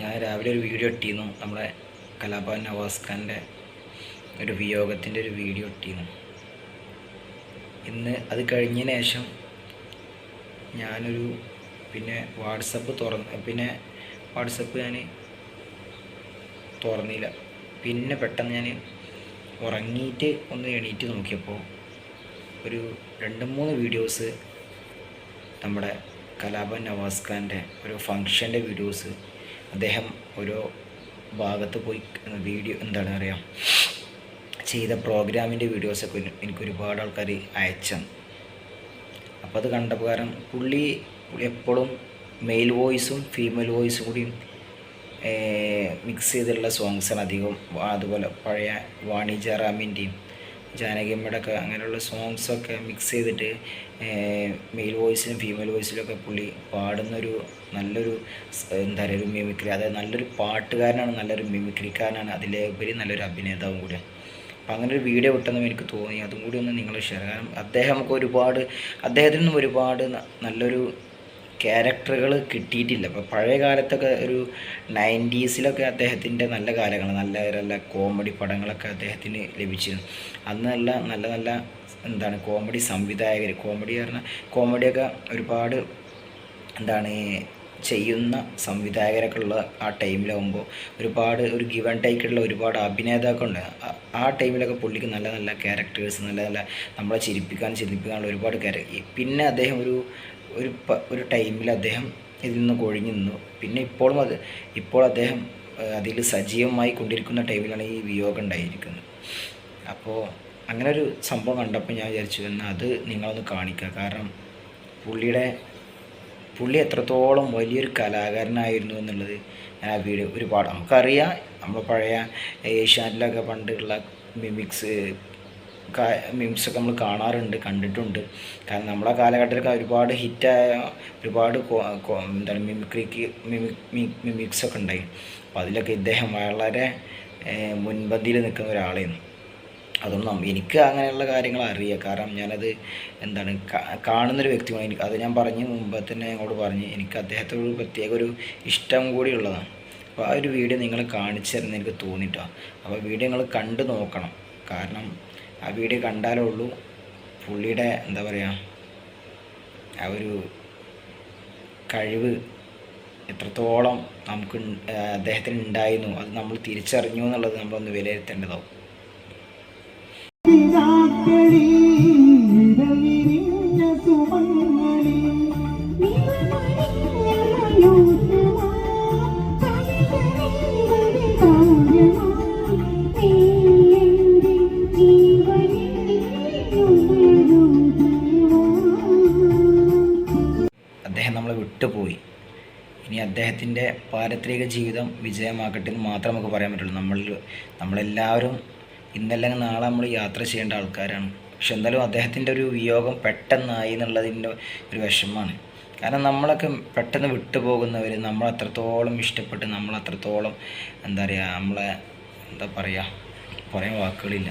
ഞാൻ രാവിലെ ഒരു വീഡിയോ ഇട്ടിരുന്നു. നമ്മുടെ കലാഭവൻ നവാസ് ഖാന്റെ ഒരു വിയോഗത്തിന്റെ ഒരു വീഡിയോ ഇട്ടിരുന്നു. ഇന്ന് അത് കഴിഞ്ഞതിന് ശേഷം ഞാനൊരു പിന്നെ വാട്സപ്പ് തുറന്ന് പിന്നെ വാട്സപ്പ് ഞാൻ തുറന്നില്ല. പിന്നെ പെട്ടെന്ന് ഞാൻ ഉറങ്ങിയിട്ട് ഒന്ന് എണീറ്റ് നോക്കിയപ്പോൾ ഒരു രണ്ട് മൂന്ന് വീഡിയോസ് നമ്മുടെ കലാഭൻ നവാസ് ഖാന്റെ ഒരു ഫങ്ഷന്റെ വീഡിയോസ് അദ്ദേഹം ഒരു ഭാഗത്ത് പോയി വീഡിയോ എന്താണ് പറയുക ചെയ്ത പ്രോഗ്രാമിന്റെ വീഡിയോസൊക്കെ എനിക്ക് ഒരുപാട് ആൾക്കാർ അയച്ചു അപ്പോൾ അത് കണ്ട കാരണം പുള്ളി എപ്പോഴും മെയിൽ വോയിസും ഫീമെയിൽ വോയിസും കൂടി മിക്സ് ചെയ്തിട്ടുള്ള സോങ്സാണ് അധികം അതുപോലെ പഴയ വാണിജ്യ ജയറാമിന്റെയും ജാനകിയമ്മയുടെ ഒക്കെ അങ്ങനെയുള്ള സോങ്സൊക്കെ മിക്സ് ചെയ്തിട്ട് മെയിൽ വോയിസിലും ഫീമെയിൽ വോയിസിലൊക്കെ പുള്ളി പാടുന്നൊരു നല്ലൊരു എന്താ പറയുക ഒരു മിമിക്രി അതായത് നല്ലൊരു പാട്ടുകാരനാണ് നല്ലൊരു മിമിക്രിക്കാരനാണ് അതിലുപരി നല്ലൊരു അഭിനേതാവും കൂടിയാണ് അപ്പം അങ്ങനെ ഒരു വീഡിയോ വിട്ടെന്നും എനിക്ക് തോന്നി. അതും കൂടി ഒന്ന് നിങ്ങൾ ഷെയർ കാരണം അദ്ദേഹം നമുക്ക് ഒരുപാട് അദ്ദേഹത്തിൽ നിന്നും ഒരുപാട് നല്ലൊരു ക്യാരക്ടറുകൾ കിട്ടിയിട്ടില്ല. അപ്പോൾ പഴയ കാലത്തൊക്കെ ഒരു നയന്റീസിലൊക്കെ അദ്ദേഹത്തിന്റെ നല്ല കാലങ്ങൾ നല്ല നല്ല കോമഡി പടങ്ങളൊക്കെ അദ്ദേഹത്തിന് ലഭിച്ചിരുന്നു. അന്ന് നല്ല നല്ല നല്ല എന്താണ് കോമഡി സംവിധായകർ കോമഡി പറഞ്ഞാൽ കോമഡിയൊക്കെ ഒരുപാട് എന്താണ് ചെയ്യുന്ന സംവിധായകരൊക്കെ ഉള്ള ആ ടൈമിലാകുമ്പോൾ ഒരുപാട് ഒരു ഗിവ് ആൻഡ് ടേക്കുള്ള ഒരുപാട് അഭിനേതാക്കളുണ്ട് ഉണ്ട്. ആ ടൈമിലൊക്കെ പുള്ളിക്ക് നല്ല നല്ല ക്യാരക്ടേഴ്സ് നല്ല നല്ല നമ്മളെ ചിരിപ്പിക്കാൻ ചിരിപ്പിക്കാനുള്ള ഒരുപാട് ക്യാരക്ടർ പിന്നെ അദ്ദേഹം ഒരു ഒരു ഒരു ടൈമിൽ അദ്ദേഹം ഇതിൽ നിന്ന് കൊഴിഞ്ഞു നിന്നു. പിന്നെ ഇപ്പോഴും അത് ഇപ്പോൾ അദ്ദേഹം അതിൽ സജീവമായി കൊണ്ടിരിക്കുന്ന ടൈമിലാണ് ഈ വിയോഗം ഉണ്ടായിരിക്കുന്നത്. അപ്പോൾ അങ്ങനെ ഒരു സംഭവം കണ്ടപ്പോൾ ഞാൻ വിചാരിച്ചു എന്നാൽ അത് നിങ്ങളൊന്ന് കാണിക്കുക കാരണം പുള്ളിയുടെ പുള്ളി എത്രത്തോളം വലിയൊരു കലാകാരനായിരുന്നു എന്നുള്ളത് ഞാൻ ആ വീഡിയോ ഒരുപാട് നമുക്കറിയാം. നമ്മൾ പഴയ ഏഷ്യാനിലൊക്കെ പണ്ടുള്ള മിമിക്സ് മിംസൊക്കെ നമ്മൾ കാണാറുണ്ട് കണ്ടിട്ടുണ്ട്. കാരണം നമ്മളെ കാലഘട്ടത്തിലൊക്കെ ഒരുപാട് ഹിറ്റായ ഒരുപാട് എന്താണ് മിമിക്രിക്ക് മിമിക് മിമിക്സ് ഒക്കെ ഉണ്ടായി. അപ്പോൾ അതിലൊക്കെ ഇദ്ദേഹം വളരെ മുൻപന്തിയിൽ നിൽക്കുന്ന ഒരാളായിരുന്നു. അതൊന്നും എനിക്ക് അങ്ങനെയുള്ള കാര്യങ്ങൾ അറിയാം. കാരണം ഞാനത് എന്താണ് കാണുന്നൊരു വ്യക്തിയാണ് എനിക്ക് അത് ഞാൻ പറഞ്ഞ് മുമ്പ് തന്നെ അങ്ങോട്ട് പറഞ്ഞ് എനിക്ക് അദ്ദേഹത്തോട് പ്രത്യേക ഒരു ഇഷ്ടം കൂടി ഉള്ളതാണ്. അപ്പോൾ ആ ഒരു വീഡിയോ നിങ്ങൾ കാണിച്ചു തരുന്ന എനിക്ക് തോന്നിയിട്ടാണ്. അപ്പോൾ വീഡിയോ നിങ്ങൾ കണ്ടു നോക്കണം. കാരണം ആ വീഡിയോ കണ്ടാലേ ഉള്ളൂ. പുള്ളിയുടെ എന്താ പറയുക ആ ഒരു കഴിവ് എത്രത്തോളം നമുക്ക് അദ്ദേഹത്തിന് ഉണ്ടായിരുന്നു. അത് നമ്മൾ തിരിച്ചറിഞ്ഞു എന്നുള്ളത് നമ്മളൊന്ന് വിലയിരുത്തേണ്ടതാവും. പിതാക്കളി വിട്ടുപോയി. ഇനി അദ്ദേഹത്തിന്റെ പാരത്രിക ജീവിതം വിജയമാക്കട്ടെ എന്ന് മാത്രമേ നമുക്ക് പറയാൻ പറ്റുള്ളൂ. നമ്മൾ നമ്മളെല്ലാവരും ഇന്നല്ലെങ്കിൽ നാളെ നമ്മൾ യാത്ര ചെയ്യേണ്ട ആൾക്കാരാണ്. പക്ഷെ എന്തായാലും അദ്ദേഹത്തിന്റെ ഒരു വിയോഗം പെട്ടെന്നായി എന്നുള്ളതിന്റെ ഒരു വിഷമമാണ്. കാരണം നമ്മളൊക്കെ പെട്ടെന്ന് വിട്ടുപോകുന്നവർ നമ്മൾ അത്രത്തോളം ഇഷ്ടപ്പെട്ട് നമ്മൾ അത്രത്തോളം എന്താ പറയുക നമ്മളെ എന്താ പറയുക പറയാൻ വാക്കുകളില്ല.